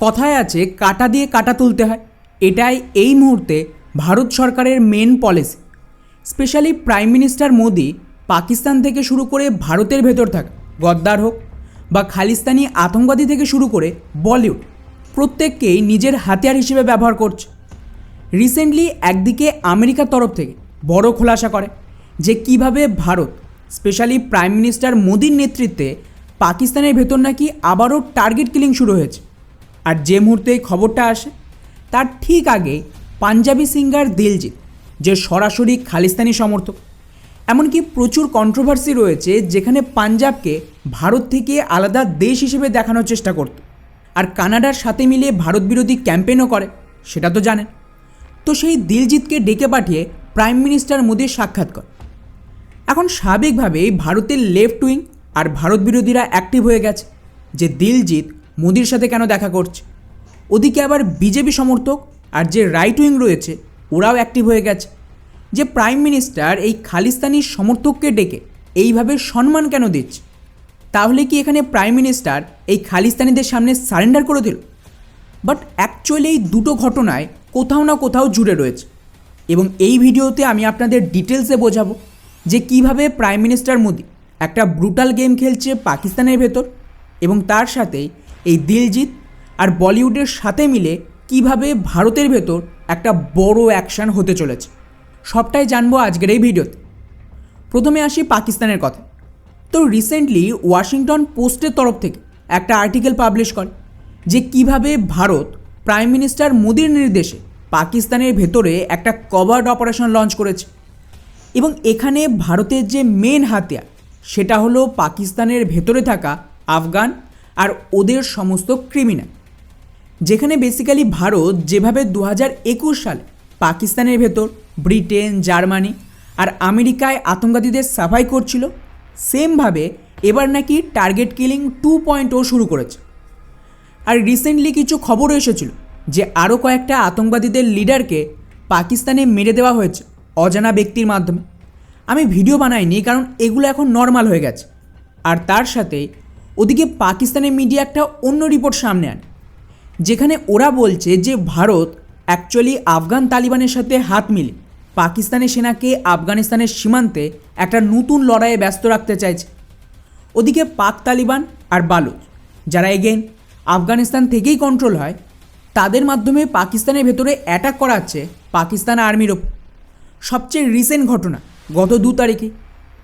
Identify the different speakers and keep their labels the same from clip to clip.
Speaker 1: কথায় আছে, কাটা দিয়ে কাটা তুলতে হয়। এটাই এই মুহূর্তে ভারত সরকারের main policy specially prime minister Modi Pakistan থেকে শুরু করে ভারতের ভেতর থাকা, গদ্দার হোক বা খালিস্তানি আতঙ্কবাদী থেকে শুরু করে বলিউড, প্রত্যেককেই নিজের হাতিয়ার হিসেবে ব্যবহার করছে। রিসেন্টলি একদিকে আমেরিকার তরফ থেকে বড় খোলাসা করে যে কীভাবে ভারত স্পেশালি প্রাইম মিনিস্টার মোদির নেতৃত্বে পাকিস্তানের ভেতর নাকি আবারও টার্গেট কিলিং শুরু হয়েছে। আর যে মুহূর্তে এই খবরটা আসে, তার ঠিক আগে পাঞ্জাবি সিঙ্গার দিলজিৎ, যে সরাসরি খালিস্তানি সমর্থক। এমনকি প্রচুর কন্ট্রোভার্সি রয়েছে যেখানে পাঞ্জাবকে ভারত থেকে আলাদা দেশ হিসেবে দেখানোর চেষ্টা করত। আর কানাডার সাথে মিলিয়ে ভারত বিরোধী ক্যাম্পেইনও করে, সেটা তো জানেন। তো সেই দিলজিৎকে ডেকে পাঠিয়ে প্রাইম মিনিস্টার মোদির সাক্ষাৎ করে এখন স্বাভাবিকভাবেই ভারতের লেফট উইং আর ভারত বিরোধীরা অ্যাক্টিভ হয়ে গেছে, যে দিলজিৎ মোদির সাথে কেন দেখা করছে? ওদিকে আবার বিজেপি সমর্থক আর যে রাইট উইং রয়েছে, ওরাও অ্যাক্টিভ হয়ে গেছে। যে প্রাইম মিনিস্টার এই খালিস্তানি সমর্থককে ডেকে এইভাবে সম্মান কেন দিচ্ছে? তাহলে কি এখানে প্রাইম মিনিস্টার এই খালিস্তানিদের সামনে সারেন্ডার করে দিল? বাট অ্যাকচুয়ালি এই দুটো ঘটনায় কোথাও না কোথাও জুড়ে রয়েছে। এবং এই ভিডিওতে আমি আপনাদের ডিটেলসে বোঝাবো যে কীভাবে প্রাইম মিনিস্টার মোদি একটা ব্রুটাল গেম খেলছে পাকিস্তানের ভেতর এবং তার সাথে এই দিলজিৎ আর বলিউডের সাথে মিলে কীভাবে ভারতের ভেতর একটা বড় অ্যাকশন হতে চলেছে, সবটাই জানব আজকের এই ভিডিওতে। প্রথমে আসি পাকিস্তানের কথা। তো রিসেন্টলি ওয়াশিংটন পোস্টের তরফ থেকে একটা আর্টিকেল পাবলিশ করে যে কীভাবে ভারত প্রাইম মিনিস্টার মোদির নির্দেশে পাকিস্তানের ভেতরে একটা কভার্ড অপারেশন লঞ্চ করেছে এবং এখানে ভারতের যে মেন হাতিয়ার সেটা হলো পাকিস্তানের ভেতরে থাকা আফগান আর ওদের সমস্ত ক্রিমিনাল যেখানে বেসিক্যালি ভারত যেভাবে দু একুশ সালে পাকিস্তানের ভেতর, ব্রিটেন, জার্মানি আর আমেরিকায় আতঙ্কবাদীদের সাফাই করছিল সেমভাবে এবার নাকি target killing two point O শুরু করেছে। আর রিসেন্টলি কিছু খবরও এসেছিল যে আরও কয়েকটা আতঙ্কবাদীদের লিডারকে পাকিস্তানে মেরে দেওয়া হয়েছে অজানা ব্যক্তির মাধ্যমে। আমি ভিডিও বানাইনি কারণ এগুলো এখন নর্মাল হয়ে গেছে। আর তার সাথে ওদিকে পাকিস্তানের মিডিয়া একটা অন্য রিপোর্ট সামনে আনে, যেখানে ওরা বলছে যে ভারত অ্যাকচুয়ালি আফগান তালিবানের সাথে হাত মিলে পাকিস্তানের সেনাকে আফগানিস্তানের সীমান্তে একটা নতুন লড়াইয়ে ব্যস্ত রাখতে চাইছে। ওদিকে পাক তালিবান আর বালুচ, যারা এগেন আফগানিস্তান থেকেই কন্ট্রোল হয়, তাদের মাধ্যমে পাকিস্তানের ভেতরে অ্যাটাক করাচ্ছে পাকিস্তান আর্মির ওপর। সবচেয়ে রিসেন্ট ঘটনা গত দু তারিখে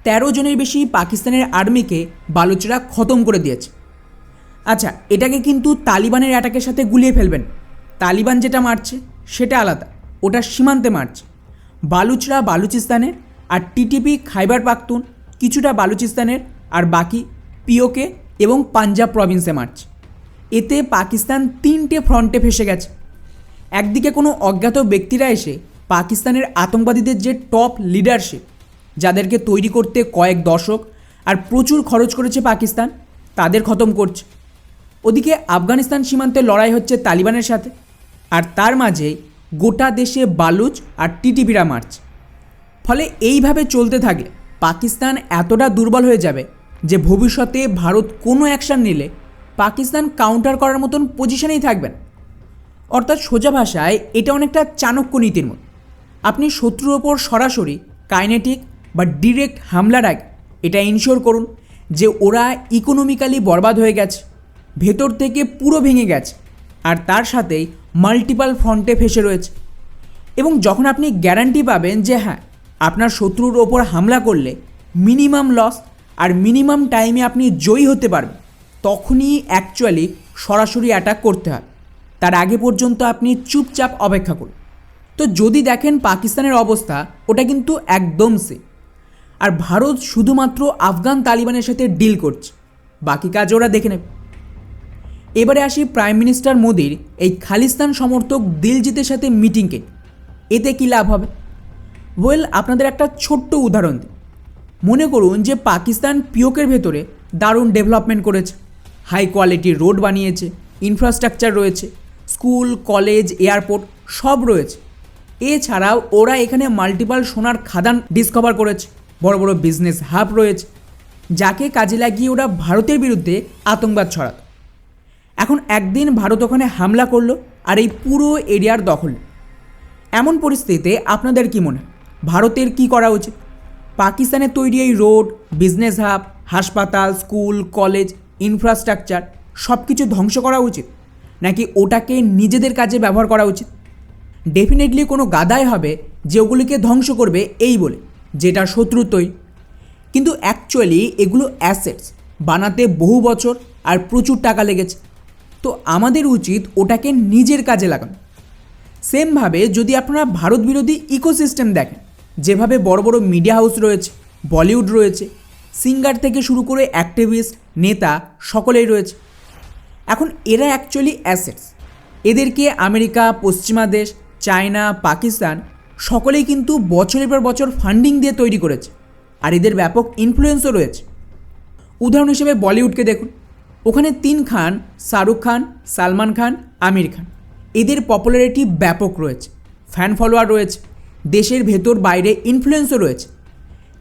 Speaker 1: তেরো জনের বেশি পাকিস্তানের আর্মিকে বালুচরা খতম করে দিয়েছে। আচ্ছা এটাকে কিন্তু তালিবানের অ্যাটাকের সাথে গুলিয়ে ফেলবেন। তালিবান যেটা মারছে, সেটা আলাদা। ওটা সীমান্তে মারছে। বালুচরা বালুচিস্তানের আর টিটিপি খাইবার পাখতুন কিছুটা বালুচিস্তানের আর বাকি পিওকে এবং পাঞ্জাব প্রভিন্সে মারছে। এতে পাকিস্তান তিনটে ফ্রন্টে ফেসে গেছে। একদিকে কোনো অজ্ঞাত ব্যক্তিরা এসে পাকিস্তানের আতঙ্কবাদীদের যে টপ লিডারশিপ যাদেরকে তৈরি করতে কয়েক দশক আর প্রচুর খরচ করেছে পাকিস্তান, তাদের খতম করছে। ওদিকে আফগানিস্তান সীমান্তে লড়াই হচ্ছে তালিবানের সাথে আর তার মাঝে গোটা দেশে বালুচ আর টিটিপিরা মারছে। ফলে এইভাবে চলতে থাকলে পাকিস্তান এতটা দুর্বল হয়ে যাবে যে ভবিষ্যতে ভারত কোনো অ্যাকশান নিলে পাকিস্তান কাউন্টার করার মতন পজিশনেই থাকবেন অর্থাৎ সোজা ভাষায় এটা অনেকটা চাণক্য নীতির মতো। আপনি শত্রুর ওপর সরাসরি কাইনেটিক বা ডিরেক্ট হামলার আগে, এটা ইনশিওর করুন যে ওরা ইকোনমিক্যালি বরবাদ হয়ে গেছে, ভেতর থেকে পুরো ভেঙে গেছে, আর তার সাথেই মাল্টিপাল ফ্রন্টে ফেসে রয়েছে। এবং যখন আপনি গ্যারান্টি পাবেন যে হ্যাঁ আপনার শত্রুর ওপর হামলা করলে মিনিমাম লস আর মিনিমাম টাইমে আপনি জয়ী হতে পারবেন, তখনই অ্যাকচুয়ালি সরাসরি অ্যাটাক করতে হয়। তার আগে পর্যন্ত আপনি চুপচাপ অপেক্ষা করুন। তো যদি দেখেন পাকিস্তানের অবস্থা, ওটা কিন্তু একদম সে আর ভারত শুধুমাত্র আফগান তালিবানের সাথে ডিল করছে। বাকি কাজ ওরা দেখে নেবে। এবারে আসি প্রাইম মিনিস্টার মোদির এই খালিস্তান সমর্থক দিলজিতের সাথে মিটিংকে এতে কী লাভ হবে? ওয়েল আপনাদের একটা ছোট্ট উদাহরণ দিই। মনে করুন যে পাকিস্তান পিওকের ভেতরে দারুণ ডেভেলপমেন্ট করেছে। হাই কোয়ালিটির রোড বানিয়েছে ইনফ্রাস্ট্রাকচার রয়েছে স্কুল কলেজ এয়ারপোর্ট সব রয়েছে। এছাড়াও ওরা এখানে মাল্টিপাল সোনার খাদান ডিসকভার করেছে। বড় বড় বিজনেস হাব রয়েছে, যাকে কাজে লাগিয়ে ওরা ভারতের বিরুদ্ধে আতঙ্কবাদ ছড়াত। এখন একদিন ভারত ওখানে হামলা করল আর এই পুরো এরিয়ার দখল। এমন পরিস্থিতিতে আপনাদের কি মনে ভারতের কি করা উচিত? পাকিস্তানের তৈরি এই রোড বিজনেস হাব হাসপাতাল স্কুল কলেজ ইনফ্রাস্ট্রাকচার সব কিছু ধ্বংস করা উচিত? নাকি ওটাকে নিজেদের কাজে ব্যবহার করা উচিত? ডেফিনেটলি কোনো গাদাই হবে যে ওগুলিকে ধ্বংস করবে এই বলে। যেটা শত্রুর তৈরি কিন্তু অ্যাকচুয়ালি এগুলো অ্যাসেটস বানাতে বহু বছর আর প্রচুর টাকা লেগেছে। তো আমাদের উচিত ওটাকে নিজের কাজে লাগানো। সেমভাবে যদি আপনারা ভারত বিরোধী ইকোসিস্টেম দেখেন, যেভাবে বড় বড় মিডিয়া হাউস রয়েছে বলিউড রয়েছে সিঙ্গার থেকে শুরু করে অ্যাক্টিভিস্ট নেতা সকলেই রয়েছে। এখন এরা অ্যাকচুয়ালি অ্যাসেটস এদেরকে আমেরিকা, পশ্চিমা দেশ, চায়না, পাকিস্তান সকলেই কিন্তু বছরের পর বছর ফান্ডিং দিয়ে তৈরি করেছে। আর এদের ব্যাপক ইনফ্লুয়েন্সও রয়েছে। উদাহরণ হিসেবে বলিউডকে দেখুন। ওখানে তিন খান, শাহরুখ খান, সালমান খান, আমির খান। এদের পপুলারিটি ব্যাপক রয়েছে। ফ্যান ফলোয়ার রয়েছে। দেশের ভেতর বাইরে ইনফ্লুয়েন্সও রয়েছে।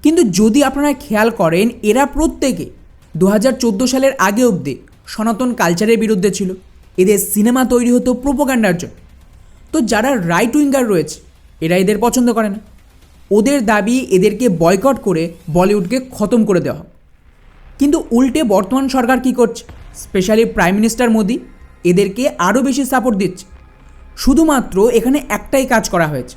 Speaker 1: কিন্তু যদি আপনারা খেয়াল করেন, এরা প্রত্যেকে দু হাজার চোদ্দ সালের আগে অবধি সনাতন কালচারের বিরুদ্ধে ছিল। এদের সিনেমা তৈরি হতো প্রোপোগান্ডার জন্য। তো যারা রাইট উইঙ্গার রয়েছে এরা এদের পছন্দ করে না। ওদের দাবি এদেরকে বয়কট করে বলিউডকে খতম করে দেওয়া কিন্তু উল্টে বর্তমান সরকার কী করছে? স্পেশালি প্রাইম মিনিস্টার মোদি এদেরকে আরও বেশি সাপোর্ট দিচ্ছে। শুধুমাত্র এখানে একটাই কাজ করা হয়েছে।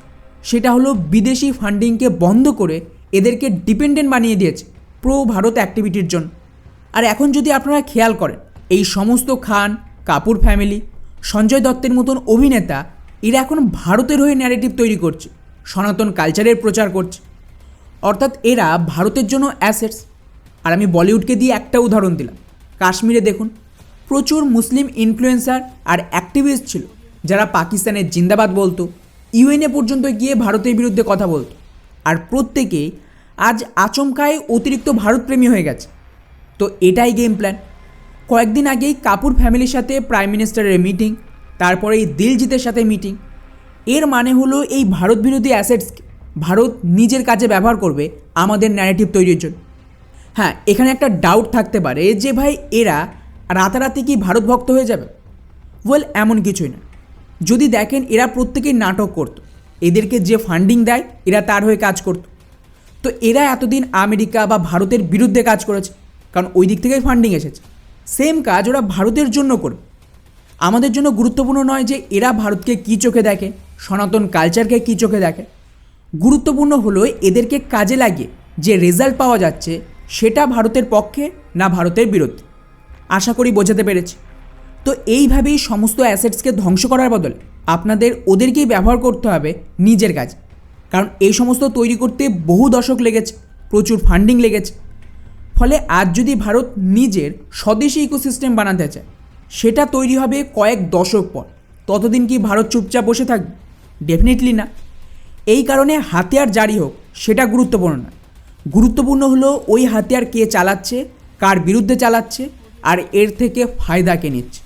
Speaker 1: সেটা হলো বিদেশি ফান্ডিংকে বন্ধ করে এদেরকে ডিপেন্ডেন্ট বানিয়ে দিয়েছে প্রো ভারত অ্যাক্টিভিটির জন্য। আর এখন যদি আপনারা খেয়াল করেন, এই সমস্ত খান, কাপুর ফ্যামিলি, সঞ্জয় দত্তের মতন অভিনেতা এরা এখন ভারতের হয়ে ন্যারেটিভ তৈরি করছে, সনাতন কালচারের প্রচার করছে। অর্থাৎ এরা ভারতের জন্য অ্যাসেটস আর আমি বলিউডকে দিয়ে একটা উদাহরণ দিলাম। কাশ্মীরে দেখুন, প্রচুর মুসলিম ইনফ্লুয়েন্সার আর অ্যাক্টিভিস্ট ছিল, যারা পাকিস্তানের জিন্দাবাদ বলতো ইউএনএ পর্যন্ত গিয়ে ভারতের বিরুদ্ধে কথা বলতো। আর প্রত্যেকেই আজ আচমকায় অতিরিক্ত ভারতপ্রেমী হয়ে গেছে। তো এটাই গেম প্ল্যান কয়েকদিন আগেই কাপুর ফ্যামিলির সাথে প্রাইম মিনিস্টারের মিটিং তারপরে এই দিলজিতের সাথে মিটিং এর মানে হলো এই ভারত বিরোধী অ্যাসেটস ভারত নিজের কাজে ব্যবহার করবে আমাদের ন্যারেটিভ তৈরির জন্য। হ্যাঁ এখানে একটা ডাউট থাকতে পারে যে ভাই এরা রাতারাতি কি ভারত ভক্ত হয়ে যাবে? ওয়েল এমন কিছুই না। যদি দেখেন এরা প্রত্যেকেই নাটক করতো। এদেরকে যে ফান্ডিং দেয়, এরা তার হয়ে কাজ করতো। তো এরা এতদিন আমেরিকা বা ভারতের বিরুদ্ধে কাজ করেছে, কারণ ওই দিক থেকেই ফান্ডিং এসেছে। সেম কাজ ওরা ভারতের জন্য করবে। আমাদের জন্য গুরুত্বপূর্ণ নয় যে এরা ভারতকে কী চোখে দেখে, সনাতন কালচারকে কী চোখে দেখে। গুরুত্বপূর্ণ হলো এদেরকে কাজে লাগিয়ে যে রেজাল্ট পাওয়া যাচ্ছে, সেটা ভারতের পক্ষে না ভারতের বিরুদ্ধে। আশা করি বোঝাতে পেরেছি। তো এইভাবেই সমস্ত অ্যাসেটসকে ধ্বংস করার বদলে আপনাদের ওদেরকেই ব্যবহার করতে হবে নিজের কাজ। কারণ এই সমস্ত তৈরি করতে বহু দশক লেগেছে, প্রচুর ফান্ডিং লেগেছে। ফলে আজ যদি ভারত নিজের স্বদেশি ইকোসিস্টেম বানাতে চায় সেটা তৈরি হবে কয়েক দশক পর। ততদিন কি ভারত চুপচাপ বসে থাকবে? ডেফিনেটলি না। এই কারণে হাতিয়ার জারি হোক, সেটা গুরুত্বপূর্ণ না। গুরুত্বপূর্ণ হলো ওই হাতিয়ার কে চালাচ্ছে, কার বিরুদ্ধে চালাচ্ছে, আর এর থেকে ফায়দা কে নিচ্ছে।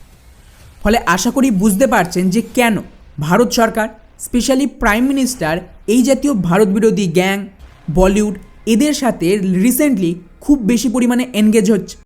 Speaker 1: ফলে আশা করি বুঝতে পারছেন যে কেন ভারত সরকার স্পেশালি প্রাইম মিনিস্টার এই জাতীয় ভারত বিরোধী গ্যাং বলিউড এদের সাথে রিসেন্টলি খুব বেশি পরিমাণে এনগেজ হচ্ছে।